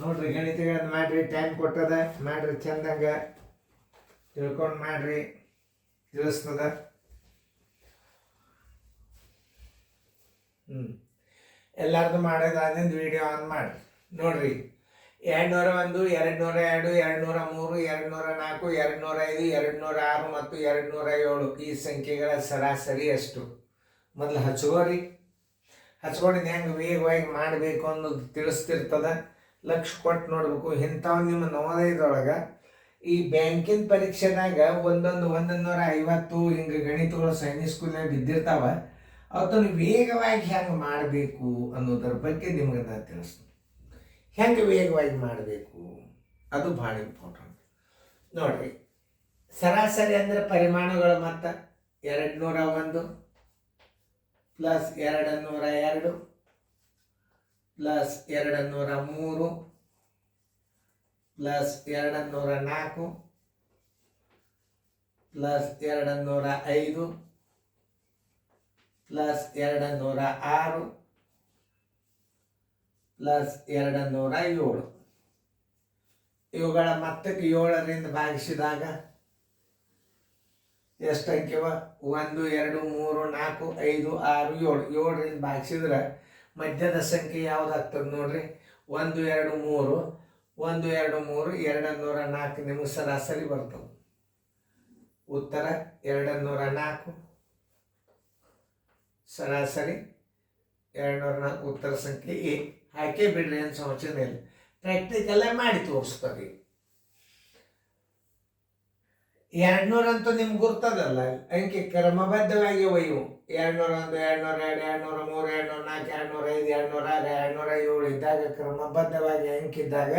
ನೋಡ್ರಿ ಗಣಿತಗಳನ್ನ ಮಾಡ್ರಿ ಟೈಮ್ ಕೊಟ್ಟದ, ಮಾಡ್ರಿ ಚಂದಂಗ. ತಿಳ್ಕೊಂಡು ಮಾಡ್ರಿ, ತಿಳಿಸ್ತದ. ಹ್ಞೂ ಎಲ್ಲಾರ್ದು ಮಾಡೋದಾದಿಂದ ವಿಡಿಯೋ ಆನ್ ಮಾಡ್ರಿ. ನೋಡ್ರಿ ಎರಡು ನೂರ ಒಂದು ಎರಡು ನೂರ ಎರಡು ಎರಡು ನೂರ ಮೂರು ಎರಡು ನೂರ ನಾಲ್ಕು ಎರಡು ನೂರ ಐದು ಎರಡು ನೂರ ಆರು ಮತ್ತು ಎರಡು ನೂರ ಏಳು. ಈ ಸಂಖ್ಯೆಗಳ ಸರಾಸರಿ ಅಷ್ಟು ಮೊದಲು ಹಚ್ಕೋರಿ. ಹಚ್ಕೊಂಡಿದ್ದು ಹೆಂಗೆ ವೇಗವಾಗಿ ಮಾಡಬೇಕು ಅನ್ನೋದು ತಿಳಿಸ್ತಿರ್ತದ. ಲಕ್ಷ ಕೊಟ್ಟು ನೋಡಬೇಕು. ಇಂಥವು ನಿಮ್ಮ ನವೋದಯದೊಳಗೆ ಈ ಬ್ಯಾಂಕಿನ ಪರೀಕ್ಷೆದಾಗ ಒಂದೊಂದು ಒಂದೊಂದು ನೂರ ಐವತ್ತು ಹಿಂಗೆ ಗಣಿತಗಳು ಸೈನಿಕ ಸ್ಕೂಲ್ನಾಗ ಬಿದ್ದಿರ್ತಾವ. ಅದನ್ನು ವೇಗವಾಗಿ ಹೆಂಗೆ ಮಾಡಬೇಕು ಅನ್ನೋದ್ರ ಬಗ್ಗೆ ನಿಮ್ಗೆ ನಾನು ತಿಳಿಸ್ತೀನಿ. ಹೆಂಗೆ ವೇಗವಾಗಿ ಮಾಡಬೇಕು? ಅದು ಭಾಳ ಇಂಪಾರ್ಟೆಂಟ್ ನೋಡ್ರಿ ಸರಾಸರಿ ಅಂದರೆ ಪರಿಮಾಣಗಳು ಮತ್ತು? ಎರಡು ನೂರ ಒಂದು ಪ್ಲಸ್ ಎರಡು ನೂರ ಎರಡು. ಪ್ಲಸ್ ಎರಡನ್ನೂರ ನೂರ ಮೂರು, ಪ್ಲಸ್ ಎರಡನ್ನೂರ ನೂರ ನಾಲ್ಕು, ಪ್ಲಸ್ ಎರಡನ್ನೂರ ನೂರ ಐದು, ಪ್ಲಸ್ ಎರಡನ್ನೂರ ನೂರ ಆರು, ಪ್ಲಸ್ ಎರಡನ್ನೂರ ನೂರ ಏಳು. ಇವುಗಳ ಮೊತ್ತಕ್ಕೆ ಏಳರಿಂದ ಭಾಗಿಸಿದಾಗ ಎಷ್ಟು ಅಂಕಿವ ಒಂದು, ಎರಡು, ಮೂರು, ನಾಲ್ಕು, ಐದು, ಆರು, ಏಳು. ಏಳರಿಂದ ಭಾಗಿಸಿದ್ರೆ ಮಧ್ಯದ ಸಂಖ್ಯೆ ಯಾವುದಾಗ್ತದೆ ನೋಡ್ರಿ? ಒಂದು, ಎರಡು, ಮೂರು. ಒಂದು, ಎರಡು, ಮೂರು ಎರಡು ನೂರ ನಾಲ್ಕು ನಿಮಗೆ ಸರಾಸರಿ ಬರ್ತವೆ ಉತ್ತರ ಎರಡು ನೂರ ನಾಲ್ಕು. ಸರಾಸರಿ ಎರಡು ನೂರ ನಾಲ್ಕು, ಉತ್ತರ ಸಂಖ್ಯೆ ಎ. ಹಾಕೇ ಬಿಡ್ರಿ, ಏನು ಸಂಚನೆ ಇಲ್ಲ. ಪ್ರಾಕ್ಟಿಕಲ್ಲೇ ಮಾಡಿ ತೋರಿಸ್ತದೆ ಎರಡ್ನೂರಂತೂ ನಿಮ್ಗೆ ಗುರ್ತದಲ್ಲ? ಅಂಕೆ, ಕ್ರಮಬದ್ಧವಾಗಿ ಒಯ್ಯು ಎರಡ್ನೂರ ಒಂದು, ಎರಡ್ನೂರ ಎರಡು, ಎರಡ್ನೂರ ಮೂರು, ಎರಡ್ನೂರ ನಾಲ್ಕು, ಎರಡ್ನೂರ ಐದು, ಎರಡ್ನೂರ ಆರು, ಎರಡ್ನೂರ ಏಳು ಇದ್ದಾಗ ಕ್ರಮಬದ್ಧವಾಗಿ ಅಂಕಿದ್ದಾಗ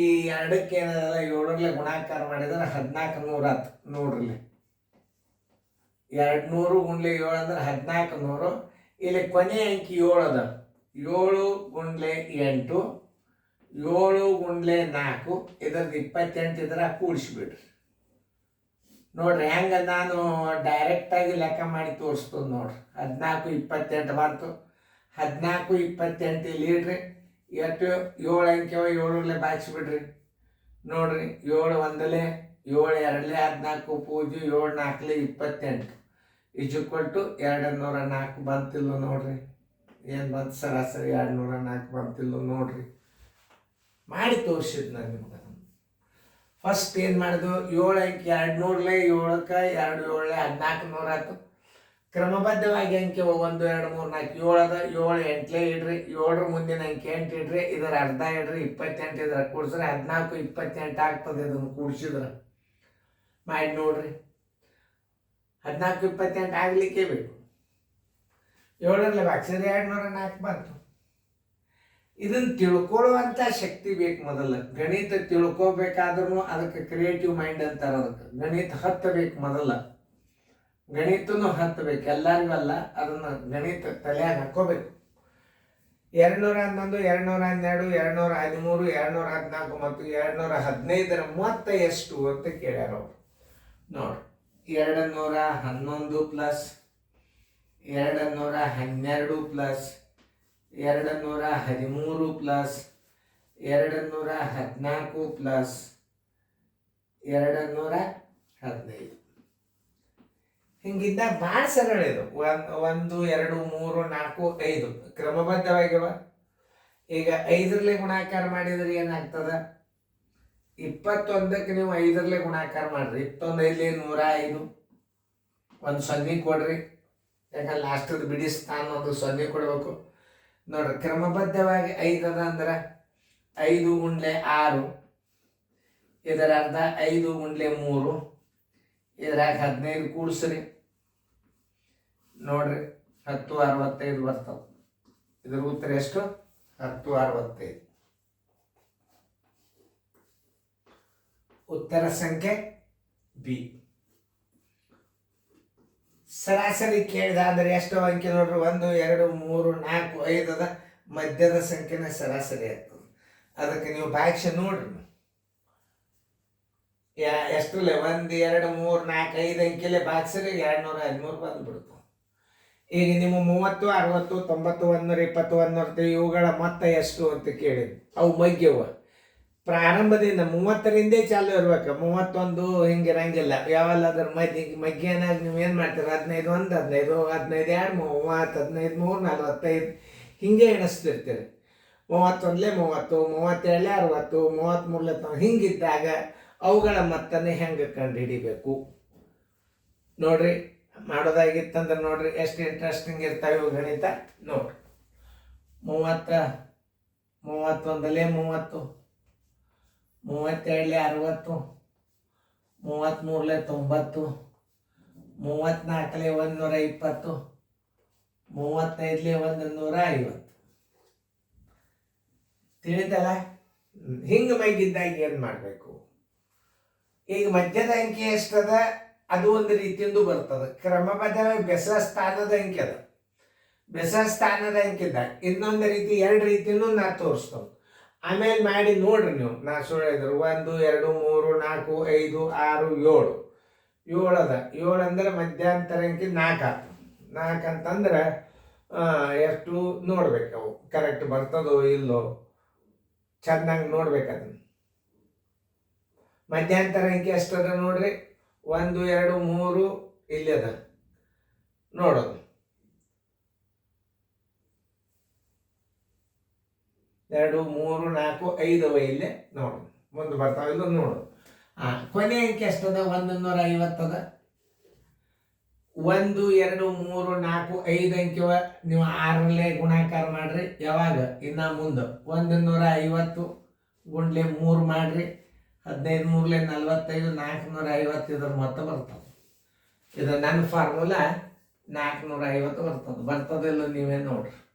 ಈ ಎರಡಕ್ಕೆ ಏನದಲ್ಲ, ಏಳರಲ್ಲೇ ಗುಣಾಕಾರ ಮಾಡಿದ್ರೆ ಹದಿನಾಲ್ಕು ನೂರ ಹತ್ತು ನೋಡ್ರಿ ಎರಡು ನೂರು ಗುಂಡ್ಲೆ ಏಳು ಅಂದ್ರೆ ಹದಿನಾಲ್ಕು ನೂರು. ಇಲ್ಲಿ ಕೊನೆ ಅಂಕಿ ಏಳು ಅದ. ಏಳು ಗುಂಡ್ಲೆ ಎಂಟು, ಏಳು ಗುಂಡ್ಲೆ ನಾಲ್ಕು, ಇದ್ರದ್ದು ಇಪ್ಪತ್ತೆಂಟು ಇದ್ರೆ ಕೂಡಿಸ್ಬಿಡ್ರಿ. ನೋಡ್ರಿ ಹೆಂಗೆ ನಾನು ಡೈರೆಕ್ಟಾಗಿ ಲೆಕ್ಕ ಮಾಡಿ ತೋರಿಸ್ತದೆ ನೋಡ್ರಿ. ಹದಿನಾಲ್ಕು ಇಪ್ಪತ್ತೆಂಟು ಬಂತು. ಹದಿನಾಲ್ಕು ಇಪ್ಪತ್ತೆಂಟು ಇಲ್ಲಿ ಇಡ್ರಿ ಎಷ್ಟು ಏಳು ಅಂಕೆವ ಏಳರಲ್ಲೇ ಬಾಚಿಬಿಡ್ರಿ ನೋಡ್ರಿ, ಏಳು ಒಂದಲೇ, ಏಳು ಎರಡಲೇ ಹದಿನಾಲ್ಕು ಪೂಜೆ ಏಳು ನಾಲ್ಕಲೇ ಇಪ್ಪತ್ತೆಂಟು. ಇಜುಕೊಟ್ಟು ಎರಡು ನೂರ ನಾಲ್ಕು ಬಂತಿಲ್ಲ ನೋಡ್ರಿ. ಏನು ಬಂತು ಸರಾಸರಿ ಎರಡು ನೂರ ನಾಲ್ಕು ಬಂತಿಲ್ಲ ನೋಡ್ರಿ. ಮಾಡಿ ತೋರಿಸಿದ್ ನಾನು ನಿಮ್ಗೆ. ಫಸ್ಟ್ ಏನು ಮಾಡಿದ್ರು ಏಳು ಅಂಕಿ ಎರಡು ನೂರಲೆ ಏಳಕ್ಕೆ ಎರಡು ಏಳಲೆ ಹದಿನಾಲ್ಕು ನೂರ ಆಯ್ತು ಕ್ರಮಬದ್ಧವಾಗಿ ಅಂಕೆ ಒಂದು ಎರಡು, ಮೂರು, ನಾಲ್ಕು ಏಳು ಅದ ಏಳು, ಎಂಟ್ಲೇ ಇಡ್ರಿ, ಏಳರ ಮುಂದಿನ ಅಂಕೆ ಎಂಟು ಇಡ್ರಿ, ಇದರ ಅರ್ಧ ಇಡ್ರಿ, ಇಪ್ಪತ್ತೆಂಟು, ಇದರ ಕೂಡಿಸ್ರೆ ಹದಿನಾಲ್ಕು, ಇಪ್ಪತ್ತೆಂಟು ಆಗ್ತದೆ ಇದನ್ನು ಕೂಡಿಸಿದ್ರೆ. ಮಾಡಿ ನೋಡ್ರಿ. ಹದಿನಾಲ್ಕು, ಇಪ್ಪತ್ತೆಂಟು ಆಗಲಿಕ್ಕೆ ಬೇಕು. ಏಳರಲ್ಲಿ ಬಾಕ್ಸರಿ ಎರಡು ನೂರ ನಾಲ್ಕು ಬಂತು. ಇದನ್ನು ತಿಳ್ಕೊಳ್ಳುವಂಥ ಶಕ್ತಿ ಬೇಕು ಮೊದಲ. ಗಣಿತ ತಿಳ್ಕೊಬೇಕಾದ್ರೂ ಅದಕ್ಕೆ ಕ್ರಿಯೇಟಿವ್ ಮೈಂಡ್ ಅಂತಾರೆ ಅದಕ್ಕೆ. ಗಣಿತ ಹತ್ತಬೇಕು ಮೊದಲ. ಗಣಿತನೂ ಹತ್ತಬೇಕು ಎಲ್ಲರಿಗೂ ಅಲ್ಲ, ಅದನ್ನು ಗಣಿತ ತಲೆಯಾಗ ಹಾಕೋಬೇಕು ಎರಡು ನೂರ ಹನ್ನೊಂದು ಎರಡು ನೂರ ಹನ್ನೆರಡು ಎರಡು ನೂರ ಹದಿಮೂರು ಎರಡು ನೂರ ಹದಿನಾಲ್ಕು ಮತ್ತು ಎರಡು ನೂರ ಹದಿನೈದರ ಮೊತ್ತ ಎಷ್ಟು ಅಂತ ಕೇಳ್ಯಾರ ಅವರು. ನೋಡಿ ಎರಡು ನೂರ ಹನ್ನೊಂದು ಪ್ಲಸ್ ಎರಡು ನೂರ ಹನ್ನೆರಡು ಪ್ಲಸ್ ಎರಡು ನೂರ ಹದಿಮೂರು ಪ್ಲಸ್ ಎರಡು ನೂರ ಹದಿನಾಲ್ಕು ಪ್ಲಸ್ ಎರಡು ನೂರ ಹದಿನೈದು. ಹಿಂಗಿದ್ದ ಭಾಳ ಸರಳ ಇದು. ಒಂದು ಒಂದು, ಎರಡು, ಮೂರು, ನಾಲ್ಕು, ಐದು. ಕ್ರಮಬದ್ಧವಾಗಿವ? ಈಗ ಐದರಲ್ಲೇ ಗುಣಾಕಾರ ಮಾಡಿದ್ರೆ ಏನಾಗ್ತದ? ಇಪ್ಪತ್ತೊಂದಕ್ಕೆ ನೀವು ಐದರಲ್ಲೇ ಗುಣಾಕಾರ ಮಾಡ್ರಿ. ಇಪ್ಪತ್ತೊಂದು ಐದಲಿ ನೂರ ಐದು ಒಂದು ಸೊನ್ನೆ ಕೊಡ್ರಿ. ಯಾಕಂದ್ರೆ ಲಾಸ್ಟದ ಬಿಡಿ ಸ್ಥಾನ ಒಂದು ಸೊನ್ನೆ ಕೊಡಬೇಕು. ನೋಡ್ರಿ, ಕ್ರಮಬದ್ಧವಾಗಿ ಐದು ಅದ ಅಂದ್ರೆ ಐದು ಗುಂಡ್ಲೆ ಆರು ಇದರ ಅರ್ಧ ಐದು ಗುಂಡ್ಲೆ ಮೂರು, ಇದ್ರಾಗ ಹದಿನೈದು ಕೂಡಿಸ್ರಿ. ನೋಡ್ರಿ, ಹತ್ತು, ಅರವತ್ತೈದು ಬರ್ತಾವೆ. ಇದ್ರ ಉತ್ತರ ಎಷ್ಟು? ಹತ್ತು, ಅರವತ್ತೈದು. ಉತ್ತರ ಸಂಖ್ಯೆ ಬಿ. ಸರಾಸರಿ ಕೇಳಿದ ಅಂದರೆ ಎಷ್ಟು ಅಂಕೆ ನೋಡ್ರಿ, ಒಂದು, ಎರಡು, ಮೂರು, ನಾಲ್ಕು, ಐದು ಅದ. ಮಧ್ಯದ ಸಂಖ್ಯೆನ ಸರಾಸರಿ ಆಗ್ತದೆ. ಅದಕ್ಕೆ ನೀವು ಭಾಷೆ ನೋಡ್ರಿ ಯಾ ಎಷ್ಟರಲ್ಲೇ ಒಂದು, ಎರಡು, ಮೂರು, ನಾಲ್ಕು, ಐದು ಅಂಕೆಲೆ ಬಾಕ್ಸರಿ ಎರಡು ನೂರ ಹದಿಮೂರು ಬಂದ್ಬಿಡ್ತು. ಈಗ ನಿಮ್ಮ ಮೂವತ್ತು, ಅರವತ್ತು, ತೊಂಬತ್ತು ಒಂದೂರ ಇಪ್ಪತ್ತು ಒಂದೂರ ಇವುಗಳ ಮೊತ್ತ ಎಷ್ಟು ಅಂತ ಕೇಳಿದ್ವಿ ಅವು ಮಗ್ಯವ ಪ್ರಾರಂಭದಿಂದ ಮೂವತ್ತರಿಂದ ಚಾಲು ಇರ್ಬೇಕು. ಮೂವತ್ತೊಂದು ಹಿಂಗಿರಂಗಿಲ್ಲ ಯಾವಲ್ಲ ಅದ್ರ ಮಧ್ಯೆ ಮಧ್ಯಾಹ್ನ ನೀವು ಏನು ಮಾಡ್ತೀರಿ? ಹದಿನೈದು ಒಂದು, ಹದಿನೈದು ಹದಿನೈದು ಎರಡು, ಮೂವತ್ತು, ಹದಿನೈದು ಮೂರು, ನಲ್ವತ್ತೈದು ಹಿಂಗೆ ಎಣಿಸ್ತಿರ್ತೀರಿ. ಮೂವತ್ತೊಂದಲೇ ಮೂವತ್ತು ಮೂವತ್ತೇಳೇ ಅರವತ್ತು, ಮೂವತ್ತ್ಮೂರಲೇ ತ ಹಿಂಗಿದ್ದಾಗ ಅವುಗಳ ಮೊತ್ತನೇ ಹೆಂಗೆ ಕಂಡುಹಿಡಿಬೇಕು? ನೋಡ್ರಿ, ಮಾಡೋದಾಗಿತ್ತಂದ್ರೆ ನೋಡ್ರಿ, ಎಷ್ಟು ಇಂಟ್ರೆಸ್ಟಿಂಗ್ ಇರ್ತಾವೆ ಇವು ಗಣಿತ? ನೋಡ್ರಿ. ಮೂವತ್ತ ಮೂವತ್ತೊಂದಲೇ ಮೂವತ್ತು ಮೂವತ್ತೆರಡಲೇ ಅರವತ್ತು ಮೂವತ್ತ್ಮೂರಲೆ ತೊಂಬತ್ತು ಮೂವತ್ತ್ನಾಲ್ಕಲೆ ಒಂದು ನೂರ ಇಪ್ಪತ್ತು, ಮೂವತ್ತೈದಲೆ ಒಂದು ನೂರ ಐವತ್ತು. ತಿಳಿತಲ್ಲ? ಹಿಂಗೆ ಮೈಗಿದ್ದಾಗ ಏನು ಮಾಡಬೇಕು? ಈಗ ಮಧ್ಯದ ಅಂಕಿ ಎಷ್ಟದ? ಅದು ಒಂದು ರೀತಿಯಿಂದ ಬರ್ತದೆ. ಕ್ರಮಬದ್ಧ ಬೆಸ ಸ್ಥಾನದ ಅಂಕಿ ಅದ. ಬೆಸ ಸ್ಥಾನದ ಅಂಕಿ ಇದ್ದ ಇನ್ನೊಂದು ರೀತಿ, ಎರಡು ರೀತಿಯೂ ನಾ ತೋರಿಸ್ತೇನೆ. ಆಮೇಲೆ ಮಾಡಿ ನೋಡ್ರಿ ನೀವು. ನಾ ಸುಳ್ಳು ಒಂದು, ಎರಡು, ಮೂರು, ನಾಲ್ಕು, ಐದು, ಆರು, ಏಳು. ಏಳು ಅದ. ಏಳು ಅಂದ್ರೆ ಮಧ್ಯಂತರ ಅಂಕಿ ನಾಲ್ಕು ಆತು. ನಾಲ್ಕು ಅಂತಂದ್ರೆ ಎಷ್ಟು ನೋಡ್ಬೇಕು ಅವು. ಕರೆಕ್ಟ್ ಬರ್ತದೋ ಇಲ್ಲೋ ಚೆನ್ನಾಗಿ ನೋಡ್ಬೇಕು ಅದನ್ನು. ಅಂಕಿ ಎಷ್ಟದ ನೋಡ್ರಿ? ಒಂದು, ಎರಡು, ಮೂರು, ಇಲ್ಲಿ ಅದ. ನೋಡೋದು. ಎರಡು, ಮೂರು, ನಾಲ್ಕು, ಐದು ಇಲ್ಲೇ ನೋಡು. ಮುಂದೆ ಬರ್ತಾವೆ ಇಲ್ಲ ನೋಡು. ಆ, ಕೊನೆ ಅಂಕಿ ಎಷ್ಟದ? ಒಂದು ನೂರ ಐವತ್ತದ? ಒಂದು, ಎರಡು, ಮೂರು, ನಾಲ್ಕು, ಐದು ಅಂಕಿವ ನೀವು ಆರಲ್ಲೇ ಗುಣಾಕಾರ ಮಾಡ್ರಿ. ಯಾವಾಗ? ಇನ್ನ ಮುಂದೆ. ಒಂದು ನೂರ ಐವತ್ತು ಗುಂಡ್ಲೆ ಮೂರು ಮಾಡ್ರಿ. ಹದಿನೈದು ಮೂರಲೆ ನಲ್ವತ್ತೈದು ನಾಲ್ಕುನೂರ ಐವತ್ತು ಇದ್ರ ಮೊತ್ತ ಬರ್ತದೆ. ಇದು ನನ್ನ ಫಾರ್ಮುಲಾ ನಾಲ್ಕುನೂರ ಐವತ್ತು ಬರ್ತದೆ. ಬರ್ತದಿಲ್ಲ ನೀವೇ ನೋಡ್ರಿ.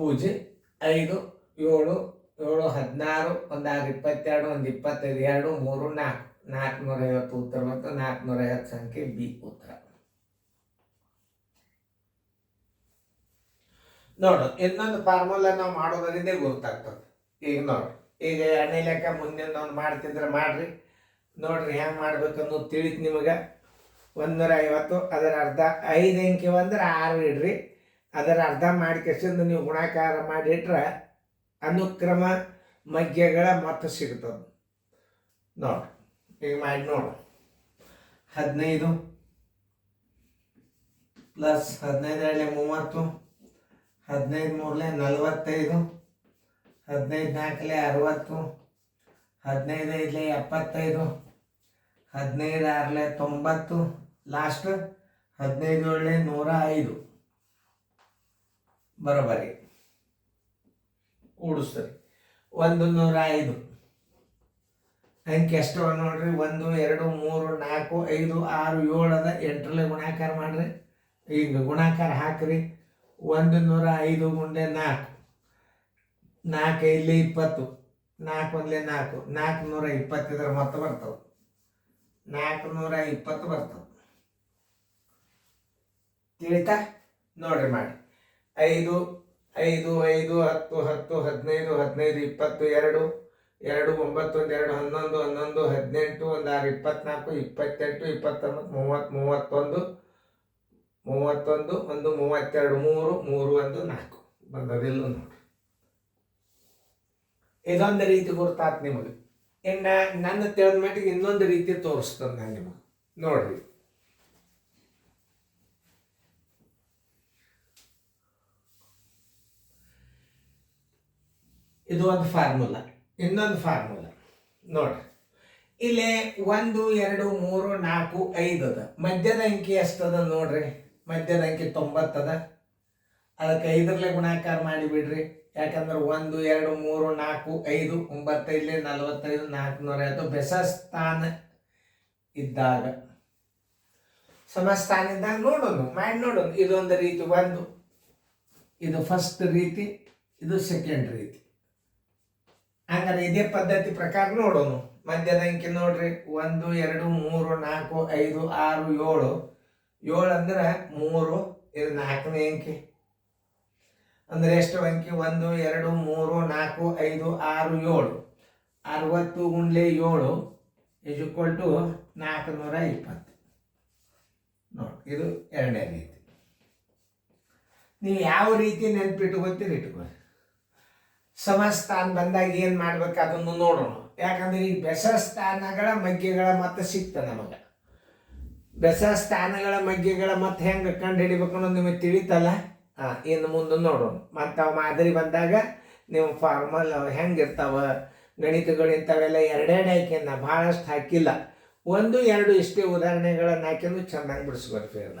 ಪೂಜೆ ಐದು, ಏಳು ಏಳು, ಹದಿನಾರು, ಒಂದಾರು, ಇಪ್ಪತ್ತೆರಡು, ಒಂದು ಇಪ್ಪತ್ತೈದು, ಎರಡು, ಮೂರು, ನಾಲ್ಕು. ನಾಲ್ಕುನೂರ ಐವತ್ತು ಉತ್ತರ ಮತ್ತು ನಾಲ್ಕುನೂರ ಐವತ್ತು ಸಂಖ್ಯೆ ಬಿ ಉತ್ತರ. ನೋಡು, ಇನ್ನೊಂದು ಫಾರ್ಮುಲಾ ನಾವು ಮಾಡೋದರಿಂದ ಗೊತ್ತಾಗ್ತದೆ. ಈಗ ನೋಡ್ರಿ ಈಗ ಎಣ್ಣೆ ಲೆಕ್ಕ ಮುಂದಿನ ಒಂದು ಮಾಡ್ತಿದ್ರೆ ಮಾಡ್ರಿ. ನೋಡ್ರಿ ಹೆಂಗೆ ಮಾಡ್ಬೇಕು ಅನ್ನೋದು ತಿಳಿತು ನಿಮಗೆ. ಒಂದೂರ ಐವತ್ತು, ಅದರ ಅರ್ಧ ಐದು ಅಂಕಿ ಅಂದ್ರೆ ಆರು ಇಡ್ರಿ. ಅದರ ಅರ್ಧ ಮಾಡಿಕೊಂಡು ನೀವು ಗುಣಾಕಾರ ಮಾಡಿಟ್ರೆ ಅನುಕ್ರಮ ಮಗ್ಯಗಳ ಮೊತ್ತ ಸಿಗ್ತದೆ. ನೋಡ್ರಿ ಈಗ ಮಾಡಿ ನೋಡು. ಹದಿನೈದು ಪ್ಲಸ್ ಹದಿನೈದು ಎರಡಲೆ ಮೂವತ್ತು, ಹದಿನೈದು ಮೂರಲೆ ನಲವತ್ತೈದು, ಹದಿನೈದು ನಾಲ್ಕಲೆ ಅರವತ್ತು, ಹದಿನೈದು ಐದಲೆ ಎಪ್ಪತ್ತೈದು, ಹದಿನೈದು ಆರಲೆ ತೊಂಬತ್ತು, ಲಾಸ್ಟ್ ಹದಿನೈದು ಏಳಲೆ ನೂರ ಐದು. ಬರೋಬರಿ ಕೂಡಿಸ್ತಾರೆ ಒಂದು ನೂರ ಐದು. ಅಂಕೆ ಎಷ್ಟು ನೋಡ್ರಿ, ಒಂದು, ಎರಡು, ಮೂರು, ನಾಲ್ಕು, ಐದು, ಆರು ಏಳು ಅದ ಎಂಟರಲ್ಲೇ ಗುಣಾಕಾರ ಮಾಡ್ರಿ. ಈಗ ಗುಣಾಕಾರ ಹಾಕ್ರಿ. ಒಂದು ನೂರ ಐದು ಗುಂಡೆ ನಾಲ್ಕು. ನಾಲ್ಕು ಇಲ್ಲಿ ಇಪ್ಪತ್ತು. ನಾಲ್ಕು ಒಂದಲೇ ನಾಲ್ಕು. ನಾಲ್ಕು ನೂರ ಇಪ್ಪತ್ತಿದ್ರ ಮೊತ್ತ ಬರ್ತವೆ ನಾಲ್ಕು ನೂರ ಇಪ್ಪತ್ತು ಬರ್ತವೆ ತಿಳಿತಾ? ನೋಡ್ರಿ ಮಾಡಿ. ಐದು ಐದು ಐದು, ಹತ್ತು ಹತ್ತು, ಹದಿನೈದು ಹದಿನೈದು, ಇಪ್ಪತ್ತು, ಎರಡು ಎರಡು ಒಂಬತ್ತು ಒಂದು ಎರಡು, ಹನ್ನೊಂದು ಹನ್ನೊಂದು, ಹದಿನೆಂಟು ಒಂದು ಆರು ಇಪ್ಪತ್ನಾಲ್ಕು, ಇಪ್ಪತ್ತೆಂಟು, ಇಪ್ಪತ್ತೊಂಬತ್ತು, ಮೂವತ್ತು, ಮೂವತ್ತೊಂದು ಮೂವತ್ತೊಂದು, ಒಂದು, ಮೂವತ್ತೆರಡು, ಮೂರು ಮೂರು, ಒಂದು, ನಾಲ್ಕು. ಬಂದದಿಲ್ಲ ನೋಡಿ ಇದೊಂದು ರೀತಿ ಗುರ್ತಾತ್ ನಿಮಗೆ. ಇನ್ನು ನನ್ನ ತಿಳಿದ ಮಟ್ಟಿಗೆ ಇನ್ನೊಂದು ರೀತಿ ತೋರಿಸ್ತೇನೆ ನಾನು ನಿಮಗೆ. ನೋಡ್ರಿ. ಇದು ಒಂದು ಫಾರ್ಮುಲಾ ಇನ್ನೊಂದು ಫಾರ್ಮುಲಾ ನೋಡ್ರಿ. ಇಲ್ಲಿ ಒಂದು, ಎರಡು, ಮೂರು, ನಾಲ್ಕು, ಐದು ಅದ. ಮಧ್ಯದ ಅಂಕಿ ಎಷ್ಟದ ನೋಡ್ರಿ? ಮಧ್ಯದ ಅಂಕಿ ತೊಂಬತ್ತದ. ಅದಕ್ಕೆ ಐದರಲ್ಲೇ ಗುಣಾಕಾರ ಮಾಡಿಬಿಡ್ರಿ. ಯಾಕಂದ್ರೆ ಒಂದು, ಎರಡು, ಮೂರು, ನಾಲ್ಕು, ಐದು, ಒಂಬತ್ತೈದಲೆ ನಲವತ್ತೈದು, ನಾಲ್ಕುನೂರ. ಐವತ್ತು ಬೆಸ ಸ್ಥಾನ ಇದ್ದಾಗ. ಸಮಸ್ಥಾನ ಇದ್ದಾಗ ನೋಡೋಣ ಮಾಡಿ ನೋಡೋಣ ಇದೊಂದು ರೀತಿ ಒಂದು. ಇದು ಫಸ್ಟ್ ರೀತಿ, ಇದು ಸೆಕೆಂಡ್ ರೀತಿ. ಹಂಗಾರೆ ಇದೇ ಪದ್ಧತಿ ಪ್ರಕಾರ ನೋಡೋಣ ಮಧ್ಯದ ಅಂಕಿ ನೋಡ್ರಿ. ಒಂದು, ಎರಡು, ಮೂರು, ನಾಲ್ಕು, ಐದು, ಆರು, ಏಳು. ಏಳು ಅಂದ್ರೆ ಮೂರು, ಇದು ನಾಲ್ಕನೇ ಅಂಕಿ. ಅಂದ್ರೆ ಎಷ್ಟು ಅಂಕಿ? ಒಂದು, ಎರಡು, ಮೂರು, ನಾಲ್ಕು, ಐದು, ಆರು, ಏಳು. ಅರವತ್ತು ಗುಂಡ್ಲೆ ಏಳು ಇಸ್ ಈಕ್ವಲ್ ಟು ನಾಲ್ಕುನೂರ ಇಪ್ಪತ್ತು. ನೋಡಿ, ಇದು ಎರಡನೇ ರೀತಿ. ನೀವು ಯಾವ ರೀತಿ ನೆನ್ಪಿಟ್ಕೋತೀರಿ ಇಟ್ಕೊಳ್ಳಿ. ಸಮಸ್ಥಾನ ಬಂದಾಗ ಏನು ಮಾಡ್ಬೇಕು ಅದನ್ನು ನೋಡೋಣ. ಯಾಕಂದ್ರೆ ಈ ಬೆಸ ಸ್ಥಾನಗಳ ಮಗ್ಗೆಗಳ ಮತ್ತೆ ಸಿಕ್ತ ನಮಗೆ. ಬೆಸ ಸ್ಥಾನಗಳ ಮಗ್ಗೆಗಳ ಮತ್ತೆ ಹೆಂಗೆ ಕಂಡು ಹಿಡಿಬೇಕು ಅನ್ನೋದು ನಿಮಗೆ ತಿಳಿತಲ್ಲ? ಹಾಂ, ಇನ್ನು ಮುಂದೆ ನೋಡೋಣ. ಮತ್ತು ಅವು ಮಾದರಿ ಬಂದಾಗ ನೀವು ಫಾರ್ಮಲ್ ಹೆಂಗಿರ್ತಾವ? ಗಣಿತಗಳು ಇಂಥವೆಲ್ಲ ಎರಡೆರಡು ಹಾಕ್ಯನ ಭಾಳಷ್ಟು ಹಾಕಿಲ್ಲ. ಒಂದು, ಎರಡು ಇಷ್ಟೇ ಉದಾಹರಣೆಗಳನ್ನು ಹಾಕಿದ್ರು ಚೆನ್ನಾಗಿ ಫೇರ್ನ